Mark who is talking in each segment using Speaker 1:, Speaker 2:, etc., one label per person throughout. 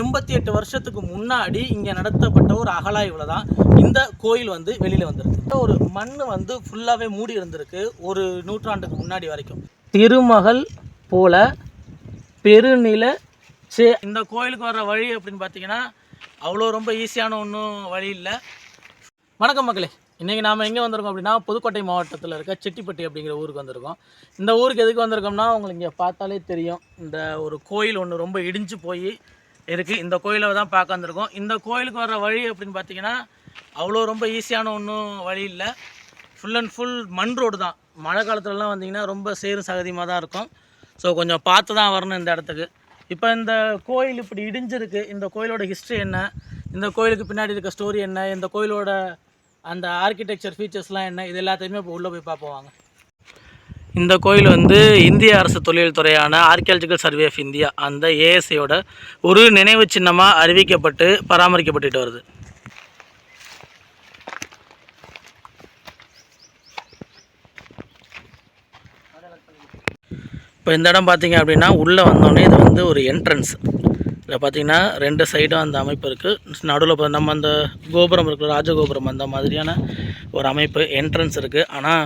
Speaker 1: எண்பத்தி எட்டு வருஷத்துக்கு முன்னாடி இங்கே நடத்தப்பட்ட ஒரு அகலாய்வில் தான் இந்த கோயில் வந்து வெளியில் வந்திருக்கு. ஒரு மண் வந்து ஃபுல்லாகவே மூடி இருந்திருக்கு ஒரு நூற்றாண்டுக்கு முன்னாடி வரைக்கும். திருமகள் போல பெருநில சே இந்த கோயிலுக்கு வர வழி அப்படின்னு பார்த்தீங்கன்னா அவ்வளோ ரொம்ப ஈஸியான ஒன்றும் வழி இல்லை. வணக்கம் மக்களே. இன்றைக்கி நாம் எங்கே வந்திருக்கோம் அப்படின்னா புதுக்கோட்டை மாவட்டத்தில் இருக்க செட்டிப்பட்டி அப்படிங்கிற ஊருக்கு வந்திருக்கோம். இந்த ஊருக்கு எதுக்கு வந்திருக்கோம்னா உங்களுக்கு இங்கே பார்த்தாலே தெரியும். இந்த ஒரு கோயில் ஒன்று ரொம்ப இடிஞ்சு போய் இருக்குது இந்த கோயிலை தான் பார்க்க வந்திருக்கோம். இந்த கோயிலுக்கு வர வழி அப்படின்னு பார்த்தீங்கன்னா அவ்வளோ ரொம்ப ஈஸியான ஒன்றும் வழி இல்லை. ஃபுல் அண்ட் ஃபுல் மண் ரோடு தான். மழை காலத்துலலாம் வந்தீங்கன்னா ரொம்ப சேரும் சகதியமாக தான் இருக்கும். ஸோ கொஞ்சம் பார்த்து தான் வரணும் இந்த இடத்துக்கு. இப்போ இந்த கோயில் இப்படி இடிஞ்சிருக்கு. இந்த கோயிலோட ஹிஸ்ட்ரி என்ன? இந்த கோயிலுக்கு பின்னாடி இருக்க ஸ்டோரி என்ன? இந்த கோயிலோட அந்த ஆர்கிடெக்சர் ஃபீச்சர்ஸ்லாம் என்ன? இது எல்லாத்தையுமே இப்போ உள்ளே போய் பார்ப்போம் வாங்க. இந்த கோயில் வந்து இந்திய அரசு தொழில் துறையான ஆர்கியாலஜிக்கல் சர்வே ஆஃப் இந்தியா அந்த ஏஎஸ்ஐயோட ஒரு நினைவு சின்னமாக அறிவிக்கப்பட்டு பராமரிக்கப்பட்டுட்டு வருது. இப்போ இந்த இடம் பார்த்தீங்க அப்படின்னா உள்ளே வந்தோடனே இது வந்து ஒரு என்ட்ரன்ஸ் இதில் பார்த்தீங்கன்னா ரெண்டு சைடும் அந்த அமைப்பு இருக்குது நடுவில் நம்ம அந்த கோபுரம் இருக்குது ராஜகோபுரம் அந்த மாதிரியான ஒரு அமைப்பு என்ட்ரன்ஸ் இருக்குது ஆனால்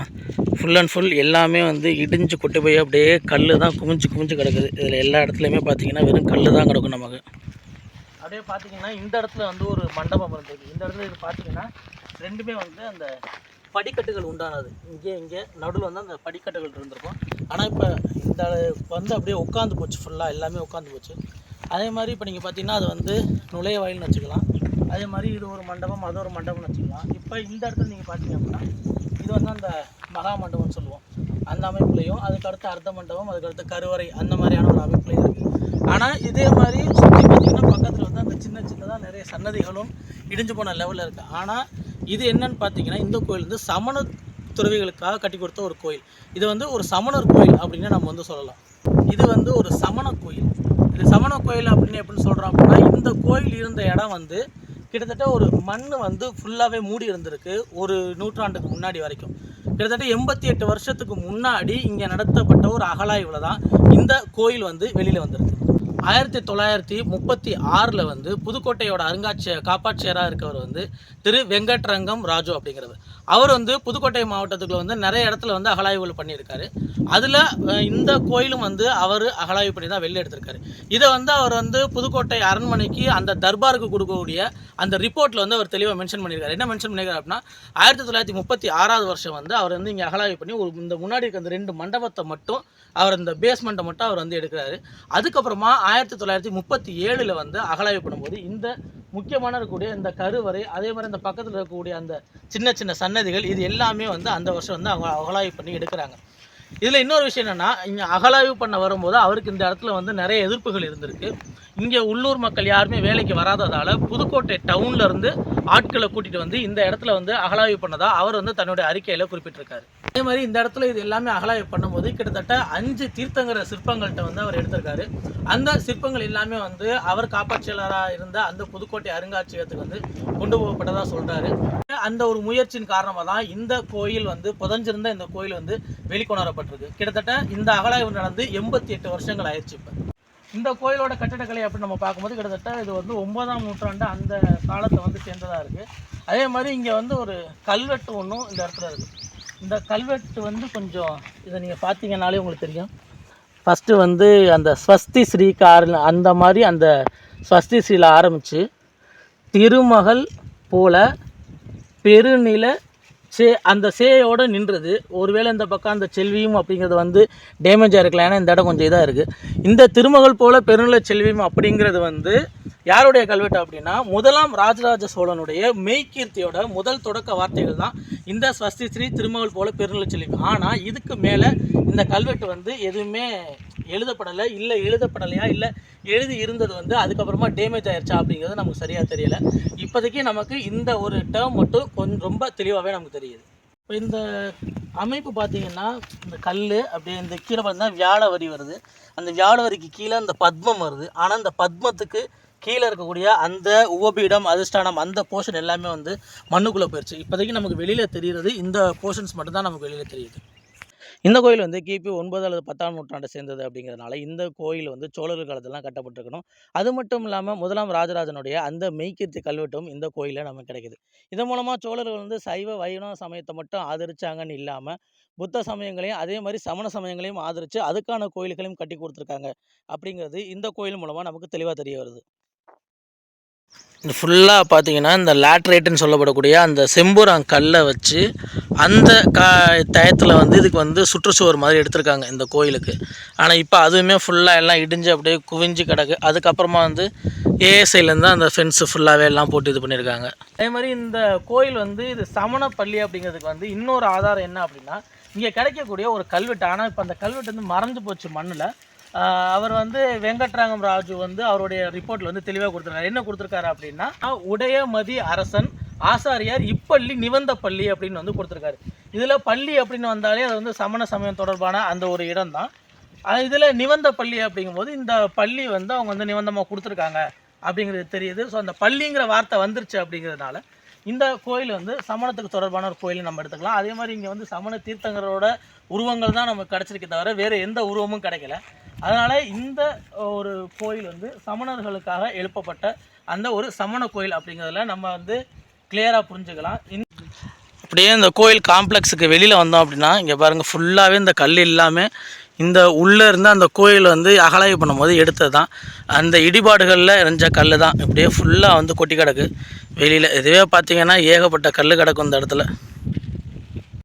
Speaker 1: ஃபுல் அண்ட் ஃபுல் எல்லாமே வந்து இடிஞ்சு கொட்டி போய் அப்படியே கல் தான் குமிஞ்சு குமிஞ்சு கிடக்குது. இதில் எல்லா இடத்துலையுமே பார்த்தீங்கன்னா வெறும் கல் தான் கிடக்கும் நமக்கு. அப்படியே பார்த்தீங்கன்னா இந்த இடத்துல வந்து ஒரு மண்டபம் இருந்தது இந்த இடத்துல இது பார்த்தீங்கன்னா ரெண்டுமே வந்து அந்த படிக்கட்டுகள் உண்டானது. இங்கே இங்கே நடுவில் வந்து அந்த படிக்கட்டுகள் இருந்திருக்கும். ஆனால் இப்போ இந்த வந்து அப்படியே உட்காந்து போச்சு ஃபுல்லாக எல்லாமே உட்காந்து போச்சு. அதே மாதிரி இப்போ நீங்கள் பார்த்தீங்கன்னா அது வந்து நுழைய வாயில்னு வச்சுக்கலாம். அதே மாதிரி இது ஒரு மண்டபம் அது ஒரு மண்டபம்னு வச்சுக்கலாம். இப்போ இந்த இடத்துல நீங்கள் பார்த்தீங்க அப்படின்னா இது வந்து அந்த மகா மண்டபம்னு சொல்லுவோம். அந்த அமைப்புலையும் அதுக்கடுத்து அர்த்த மண்டபம் அதுக்கடுத்து கருவறை அந்த மாதிரியான ஒரு அமைப்புலையும் இருக்குது ஆனால் இதே மாதிரி சுற்றி பார்த்தீங்கன்னா பக்கத்தில் வந்து அந்த சின்ன சின்னதாக நிறைய சன்னதிகளும் இடிஞ்சு போன லெவலில் இருக்குது ஆனால் இது என்னன்னு பார்த்தீங்கன்னா இந்த கோயில் வந்து சமண துறவிகளுக்காக கட்டி கொடுத்த ஒரு கோயில். இது வந்து ஒரு சமணர் கோயில் அப்படின்னு நம்ம வந்து சொல்லலாம். இது வந்து ஒரு சமண கோயில். இது சமண கோயில் அப்படின்னு எப்படி சொல்கிறோம் அப்படின்னா இந்த கோயில் இருந்த இடம் வந்து கிட்டத்தட்ட ஒரு மண் வந்து ஃபுல்லாகவே மூடி இருந்திருக்கு ஒரு நூற்றாண்டுக்கு முன்னாடி வரைக்கும். கிட்டத்தட்ட எண்பத்தி எட்டு வருஷத்துக்கு முன்னாடி இங்கே நடத்தப்பட்ட ஒரு அகலாய்வில் தான் இந்த கோயில் வந்து வெளியில் வந்திருக்கு. ஆயிரத்தி தொள்ளாயிரத்தி முப்பத்தி ஆறில் வந்து புதுக்கோட்டையோட அருங்காட்சிய காப்பாட்சியராக இருக்கவர் வந்து திரு வெங்கட்ரங்கம் ராஜு அப்படிங்கிறது அவர் வந்து புதுக்கோட்டை மாவட்டத்துக்குள்ள வந்து நிறைய இடத்துல வந்து அகழாய்வுகள் பண்ணியிருக்காரு. அதில் இந்த கோயிலும் வந்து அவர் அகழாய்வு பண்ணி தான் வெளில எடுத்திருக்காரு. இதை வந்து அவர் வந்து புதுக்கோட்டை அரண்மனைக்கு அந்த தர்பாருக்கு கொடுக்கக்கூடிய அந்த ரிப்போர்ட்டில் வந்து அவர் தெளிவாக மென்ஷன் பண்ணியிருக்காரு. என்ன மென்ஷன் பண்ணியிருக்காரு அப்படின்னா ஆயிரத்தி தொள்ளாயிரத்தி முப்பத்தி ஆறாவது வருஷம் வந்து அவர் வந்து இங்கே அகலாவி பண்ணி ஒரு இந்த முன்னாடி இருக்க அந்த ரெண்டு மண்டபத்தை மட்டும் அவர் இந்த பேஸ்மெண்ட்டை மட்டும் அவர் வந்து எடுக்கிறாரு. அதுக்கப்புறமா ஆயிரத்தி தொள்ளாயிரத்தி முப்பத்தி ஏழில் வந்து அகழாய்வு பண்ணும்போது இந்த முக்கியமான இருக்கக்கூடிய இந்த கருவறை அதே மாதிரி இந்த பக்கத்தில் இருக்கக்கூடிய அந்த சின்ன சின்ன சன்னதிகள் இது எல்லாமே வந்து அந்த வருஷம் வந்து அவங்க அகழாய்வு பண்ணி எடுக்கிறாங்க. இதில் இன்னொரு விஷயம் என்னென்னா இங்கே அகலாய்வு பண்ண வரும்போது அவருக்கு இந்த இடத்துல வந்து நிறைய எதிர்ப்புகள் இருந்திருக்கு. இங்கே உள்ளூர் மக்கள் யாருமே வேலைக்கு வராததால் புதுக்கோட்டை டவுன்ல இருந்து ஆட்களை கூட்டிகிட்டு வந்து இந்த இடத்துல வந்து அகழாய்வு பண்ணதாக அவர் வந்து தன்னுடைய அறிக்கையில் குறிப்பிட்டிருக்காரு. அதே மாதிரி இந்த இடத்துல இது எல்லாமே அகழாய்வு பண்ணும்போது கிட்டத்தட்ட அஞ்சு தீர்த்தங்கிற சிற்பங்கள்கிட்ட வந்து அவர் எடுத்திருக்காரு. அந்த சிற்பங்கள் எல்லாமே வந்து அவர் காப்பாட்சியாளராக இருந்த அந்த புதுக்கோட்டை அருங்காட்சியகத்துக்கு வந்து கொண்டு போகப்பட்டதாக சொல்கிறாரு அந்த ஒரு முயற்சியின் காரணமாக தான் இந்த கோயில் வந்து புதஞ்சிருந்த இந்த கோயில் வந்து வெளிக்கொணரப்பட்டிருக்கு. கிட்டத்தட்ட இந்த அகலாய்வு நடந்து எண்பத்தி எட்டு வருஷங்கள் ஆயிடுச்சு இப்போ. இந்த கோயிலோட கட்டிடக்கலை அப்படின்னு நம்ம பார்க்கும்போது கிட்டத்தட்ட இது வந்து ஒன்பதாம் நூற்றாண்டு அந்த காலத்தை வந்து சேர்ந்ததாக இருக்குது அதே மாதிரி இங்கே வந்து ஒரு கல்வெட்டு ஒன்றும் இந்த இடத்துல இருக்குது இந்த கல்வெட்டு வந்து கொஞ்சம் இதை நீங்கள் பார்த்தீங்கன்னாலே உங்களுக்கு தெரியும். ஃபஸ்ட்டு வந்து அந்த ஸ்வஸ்தி ஸ்ரீக்கு கார் அந்த மாதிரி அந்த ஸ்வஸ்தி ஸ்ரீல ஆரம்பித்து திருமகள் போல பெருநில சே அந்த சேயோடு நின்றது. ஒருவேளை இந்த பக்கம் அந்த செல்வியும் அப்படிங்கிறது வந்து டேமேஜாக இருக்கலாம். ஏன்னா இந்த இடம் கொஞ்சம் இதாக இருக்குது இந்த திருமகள் போல பெருநில செல்வியும் அப்படிங்கிறது வந்து யாருடைய கல்வெட்டு அப்படின்னா முதலாம் ராஜராஜ சோழனுடைய மெய்கீர்த்தியோட முதல் தொடக்க வார்த்தைகள் தான் இந்த ஸ்வஸ்தி ஸ்ரீ திருமகள் போல பெருநில செல்வி ஆனால் இதுக்கு மேலே இந்த கல்வெட்டு வந்து எதுவுமே எழுதப்படலை இல்லை எழுதப்படலையா இல்லை எழுதி இருந்தது வந்து அதுக்கப்புறமா டேமேஜ் ஆயிடுச்சா அப்படிங்கிறது நமக்கு சரியாக தெரியலை. இப்போதைக்கு நமக்கு இந்த ஒரு டேர்ம் மட்டும் கொஞ்சம் ரொம்ப தெளிவாகவே நமக்கு தெரியுது. இப்போ இந்த அமைப்பு பார்த்தீங்கன்னா இந்த கல் அப்படியே இந்த கீழே பார்த்தீங்கன்னா வியாழ வரி வருது. அந்த வியாழ வரிக்கு கீழே அந்த பத்மம் வருது. ஆனால் அந்த பத்மத்துக்கு கீழே இருக்கக்கூடிய அந்த உவபீடம் அதிர்ஷ்டானம் அந்த போர்ஷன் எல்லாமே வந்து மண்ணுக்குள்ளே போயிடுச்சு இப்போதைக்கு நமக்கு வெளியில் தெரிகிறது இந்த போர்ஷன்ஸ் மட்டும்தான் நமக்கு வெளியில் தெரியுது. இந்த கோயில் வந்து கிபி ஒன்பது அல்லது பத்தாம் நூற்றாண்டை சேர்ந்தது அப்படிங்கிறதுனால இந்த கோயில் வந்து சோழர்கள் காலத்திலாம் கட்டப்பட்டிருக்கணும். அது மட்டும் இல்லாமல் முதலாம் ராஜராஜனுடைய அந்த மெய்க்கீர்த்தி கல்வெட்டும் இந்த கோயிலில் நமக்கு கிடைக்குது. இதன் மூலமாக சோழர்கள் வந்து சைவ வைணவ சமயத்தை மட்டும் ஆதரிச்சாங்கன்னு இல்லாமல் புத்த சமயங்களையும் அதே மாதிரி சமண சமயங்களையும் ஆதரித்து அதுக்கான கோயில்களையும் கட்டி கொடுத்துருக்காங்க அப்படிங்கிறது இந்த கோயில் மூலமாக நமக்கு தெளிவாக தெரிய வருது. இது ஃபுல்லாக பார்த்தீங்கன்னா இந்த லேட்ரேட்டுன்னு சொல்லப்படக்கூடிய அந்த செம்புராங் கல்லை வச்சு அந்த கா டயத்தில் வந்து இதுக்கு வந்து சுற்றுச்சுவர் மாதிரி எடுத்திருக்காங்க இந்த கோயிலுக்கு. ஆனால் இப்போ அதுவுமே ஃபுல்லாக எல்லாம் இடிஞ்சு அப்படியே குவிஞ்சு கிடக்கு. அதுக்கப்புறமா வந்து ஏஎஸ்ஐலேருந்து அந்த ஃபென்ஸு ஃபுல்லாகவே எல்லாம் போட்டு இது பண்ணியிருக்காங்க அதே மாதிரி இந்த கோயில் வந்து இது சமணப்பள்ளி பள்ளி அப்படிங்கிறதுக்கு வந்து இன்னொரு ஆதாரம் என்ன அப்படின்னா இங்கே கிடைக்கக்கூடிய ஒரு கல்வெட்டு. ஆனால் இப்போ அந்த கல்வெட்டு வந்து மறைஞ்சு போச்சு மண்ணில். அவர் வந்து வெங்கட்ராங்கம் ராஜு வந்து அவருடைய ரிப்போர்ட்டில் வந்து தெளிவாக கொடுத்துருக்காரு. என்ன கொடுத்துருக்காரு அப்படின்னா உடையமதி அரசன் ஆசாரியார் இப்பள்ளி நிவந்த பள்ளி அப்படின்னு வந்து கொடுத்துருக்காரு. இதில் பள்ளி அப்படின்னு வந்தாலே அது வந்து சமண சமயம் தொடர்பான அந்த ஒரு இடம் தான் இதில் நிவந்த பள்ளி அப்படிங்கும்போது இந்த பள்ளி வந்து அவங்க வந்து நிவந்தமாக கொடுத்துருக்காங்க அப்படிங்கிறது தெரியுது. ஸோ அந்த பள்ளிங்கிற வார்த்தை வந்துருச்சு அப்படிங்கிறதுனால இந்த கோயில் வந்து சமணத்துக்கு தொடர்பான ஒரு கோயில் நம்ம எடுத்துக்கலாம். அதே மாதிரி இங்கே வந்து சமண தீர்த்தங்கரோட உருவங்கள் தான் நமக்கு கிடச்சிருக்கே தவிர வேறு எந்த உருவமும் கிடைக்கல. அதனால் இந்த ஒரு கோயில் வந்து சமணர்களுக்காக எழுப்பப்பட்ட அந்த ஒரு சமண கோயில் அப்படிங்கிறதுல நம்ம வந்து கிளியராக புரிஞ்சுக்கலாம். அப்படியே இந்த கோயில் காம்ப்ளெக்ஸுக்கு வெளியில் வந்தோம் அப்படின்னா இங்கே பாருங்கள் ஃபுல்லாகவே இந்த கல் இல்லாமல் இந்த உள்ளே இருந்து அந்த கோயில் வந்து அகலாய்வு பண்ணும்போது எடுத்தது தான். அந்த இடிபாடுகளில் இருந்த கல் தான். இப்படியே ஃபுல்லாக வந்து கொட்டி கிடக்கு. வெளியில் இதுவே பார்த்திங்கன்னா ஏகப்பட்ட கல் கிடக்கும் இந்த இடத்துல.